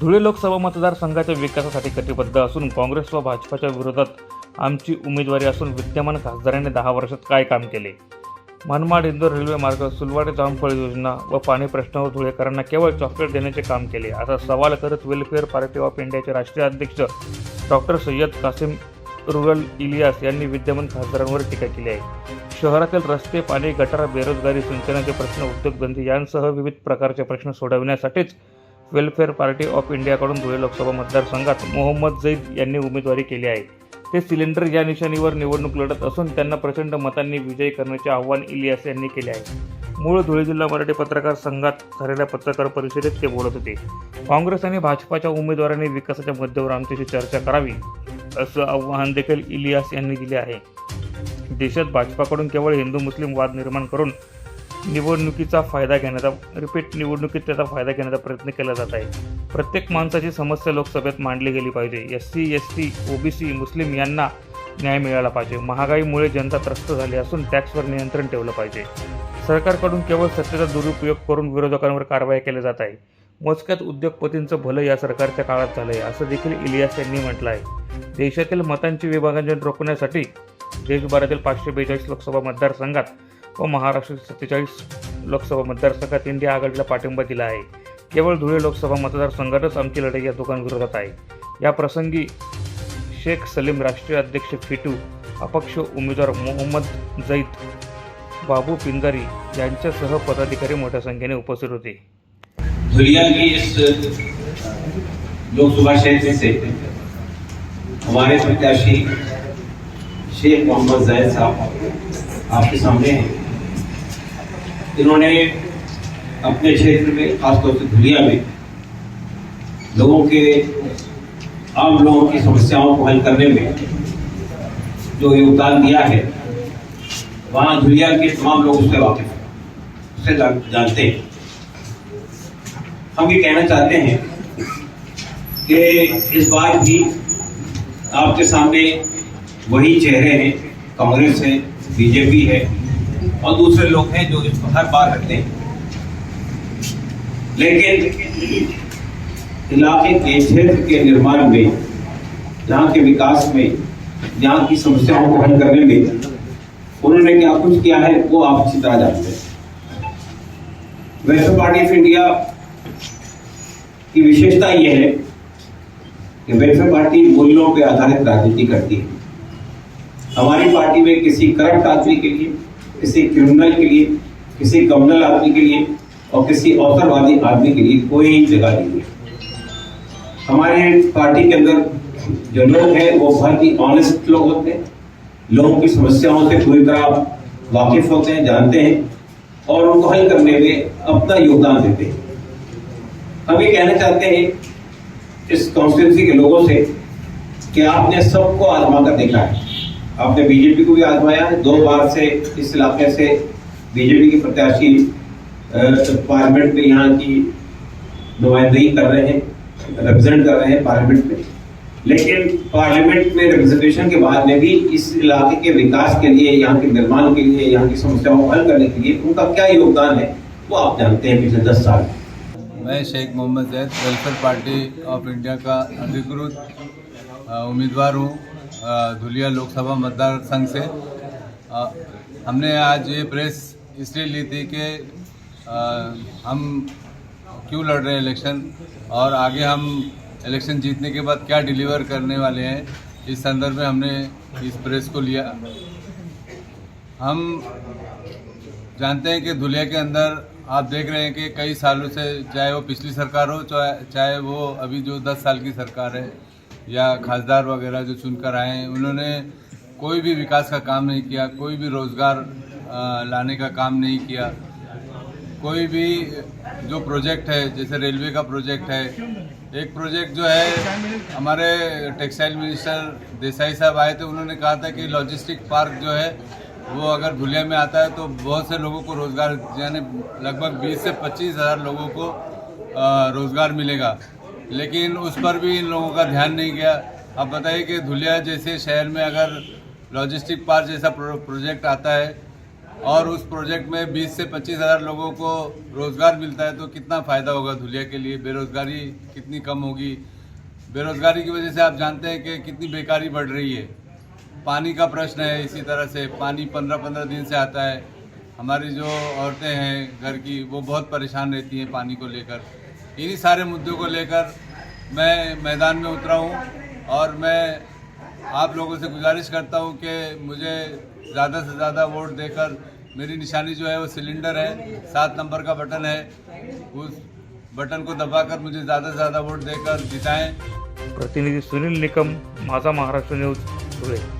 धुळे लोकसभा मतदारसंघाच्या विकासासाठी कटिबद्ध असून काँग्रेस व भाजपाच्या विरोधात आमची उमेदवारी असून विद्यमान खासदारांनी दहा वर्षात काय काम केले? मनमाड इंदोर रेल्वे मार्ग सुलवाडे जामफळ योजना व पाणी प्रश्नावर धुळेकरांना केवळ चॉकलेट देण्याचे काम केले. असा सवाल करत वेलफेअर पार्टी ऑफ इंडियाचे राष्ट्रीय अध्यक्ष डॉक्टर सय्यद कासिम रुरल इलियास यांनी विद्यमान खासदारांवर टीका केली आहे. शहरातील रस्ते पाणी गटार बेरोजगारी सिंचनाचे प्रश्न उद्योगधंदे यांसह विविध प्रकारचे प्रश्न सोडविण्यासाठीच वेलफेअर पार्टी ऑफ इंडियाकडून धुळे लोकसभा मतदारसंघात मोहम्मद जैद यांनी उमेदवारी केली आहे. ते सिलेंडर या निशाणीवर निवडणूक लढत असून त्यांना प्रचंड मतांनी विजयी करण्याचे आव्हान इलियास यांनी केले आहे. मूळ धुळे जिल्हा मराठी पत्रकार संघात झालेल्या पत्रकार परिषदेत ते बोलत होते. काँग्रेस आणि भाजपाच्या उमेदवारांनी विकासाच्या मुद्द्यावर आमच्याशी चर्चा करावी असं आव्हान देखील इलियास यांनी दिले आहे. देशात भाजपाकडून केवळ हिंदू मुस्लिम वाद निर्माण करून निवडणुकीचा फायदा घेण्याचा रिपीट निवडणुकीत त्याचा फायदा घेण्याचा प्रयत्न केला जात आहे. प्रत्येक माणसाची समस्या लोकसभेत मांडली गेली पाहिजे. S C S T OBC मुस्लिम यांना न्याय मिळाला पाहिजे. महागाईमुळे जनता त्रस्त झाली असून टॅक्सवर नियंत्रण ठेवलं पाहिजे. सरकारकडून केवळ सत्तेचा दुरुपयोग करून विरोधकांवर कारवाई केली जात आहे. मोजक्यात उद्योगपतींचं भलं या सरकारच्या काळात झालं आहे असं देखील इलियास यांनी म्हटलं आहे. देशातील मतांची विभाजन रोखण्यासाठी देशभरातील पाचशे बेचाळीस लोकसभा मतदारसंघात व महाराष्ट्र सत्तेचाळीस लोकसभा मतदारसंघात इंडिया आघाडीला पाठिंबा दिला आहे. केवळ धुळे लोकसभा मतदारसंघातच आमची लढाई या दोघांविरोधात आहे. या प्रसंगी शेख सलीम राष्ट्रीय अध्यक्ष फिटू अपक्ष उमेदवार मोहम्मद जैद बाबू पिंजारी यांच्यासह पदाधिकारी मोठ्या संख्येने उपस्थित होते. धुलिया की इस लोकसभा क्षेत्र से हमारे प्रत्याशी शेख मोहम्मद जैद साहब आपके सामने हैं। इन्होंने अपने क्षेत्र में, खासतौर से धुलिया में, लोगों के, आम लोगों की समस्याओं को हल करने में जो योगदान दिया है, वहाँ धुलिया के तमाम लोग उससे वाकिफ हैं, उससे जानते हैं। हम ये कहना चाहते हैं कि इस बार भी आपके सामने वही चेहरे हैं, कांग्रेस है, बीजेपी है और दूसरे लोग हैं जो इसको हर बार रखते हैं। लेकिन इलाके के क्षेत्र के निर्माण में यहाँ के विकास में यहाँ की समस्याओं को हल करने में उन्होंने क्या कुछ किया है, वो आप अच्छी तरह जानते हैं। वेलफेयर पार्टी ऑफ़ इंडिया की विशेषता यह है कि वेलफेयर पार्टी मूल्यों पर आधारित राजनीति करती है। हमारी पार्टी में किसी करप्ट आदमी के लिए किसी क्रिमिनल के लिए, किसी कम्युनल आदमी के लिए और किसी अवसरवादी आदमी के लिए कोई जगह नहीं है। हमारे पार्टी के अंदर जो लोग हैं, वो बहुत ही ऑनेस्ट लोग होते हैं। लोगों की समस्याओं से पूरी तरह वाकिफ होते हैं, जानते हैं और उनको हल करने में अपना योगदान देते हैं। हम ये कहना चाहते हैं इस कॉन्स्टिट्यूंसी के लोगों से कि आपने सबको आजमा कर देखा है। आपने बीजेपी को भी आजमाया है। दो बार से इस इलाके से बीजेपी के प्रत्याशी पार्लियामेंट में यहाँ की नुमाइंदगी कर रहे हैं, रिप्रेजेंट कर रहे हैं पार्लियामेंट में। लेकिन पार्लियामेंट में रिप्रेजेंटेशन के बाद में भी इस इलाके के विकास के लिए, यहाँ के निर्माण के लिए, यहाँ की समस्याओं को हल करने के लिए उनका क्या योगदान है, वो आप जानते हैं पिछले दस साल मैं। Sheikh Mohammed Zaid, welfare party of India का अधिकृत उम्मीदवार हूँ। धुलिया लोकसभा मतदार संघ से। हमने आज ये प्रेस इसलिए ली थी कि हम क्यों लड़ रहे हैं इलेक्शन और आगे हम इलेक्शन जीतने के बाद क्या डिलीवर करने वाले हैं, इस संदर्भ में हमने इस प्रेस को लिया। हम जानते हैं कि धुलिया के अंदर आप देख रहे हैं कि कई सालों से, चाहे वो पिछली सरकार हो चाहे वो अभी जो दस साल की सरकार है या खासदार वगैरह जो चुनकर आए हैं, उन्होंने कोई भी विकास का काम नहीं किया, कोई भी रोज़गार लाने का काम नहीं किया। कोई भी जो प्रोजेक्ट है, जैसे रेलवे का प्रोजेक्ट है, एक प्रोजेक्ट जो है, हमारे टेक्सटाइल मिनिस्टर देसाई साहब आए थे, उन्होंने कहा था कि लॉजिस्टिक पार्क जो है, वो अगर धुलिया में आता है तो बहुत से लोगों को रोज़गार, यानी लगभग 20 से पच्चीस हज़ार लोगों को रोज़गार मिलेगा। लेकिन उस पर भी इन लोगों का ध्यान नहीं गया। अब बताइए कि धुलिया जैसे शहर में अगर लॉजिस्टिक पार्क जैसा प्रो, प्रोजेक्ट आता है और उस प्रोजेक्ट में 20 से पच्चीस हज़ार लोगों को रोज़गार मिलता है तो कितना फ़ायदा होगा धुलिया के लिए? बेरोज़गारी कितनी कम होगी? बेरोज़गारी की वजह से आप जानते हैं कि कितनी बेकारी बढ़ रही है। पानी का प्रश्न है इसी तरह से। पानी पंद्रह पंद्रह दिन से आता है। हमारी जो औरतें हैं घर की वो बहुत परेशान रहती हैं पानी को लेकर। इन्हीं सारे मुद्दों को लेकर मैं मैदान में उतरा हूँ और मैं आप लोगों से गुजारिश करता हूँ कि मुझे ज़्यादा से ज़्यादा वोट देकर मेरी निशानी जो है वो सिलेंडर है, सात नंबर का बटन है। उस बटन को दबाकर मुझे ज़्यादा से ज़्यादा वोट देकर जिताएँ। प्रतिनिधि सुनील निकम, माझा महाराष्ट्र न्यूज़ धुळे।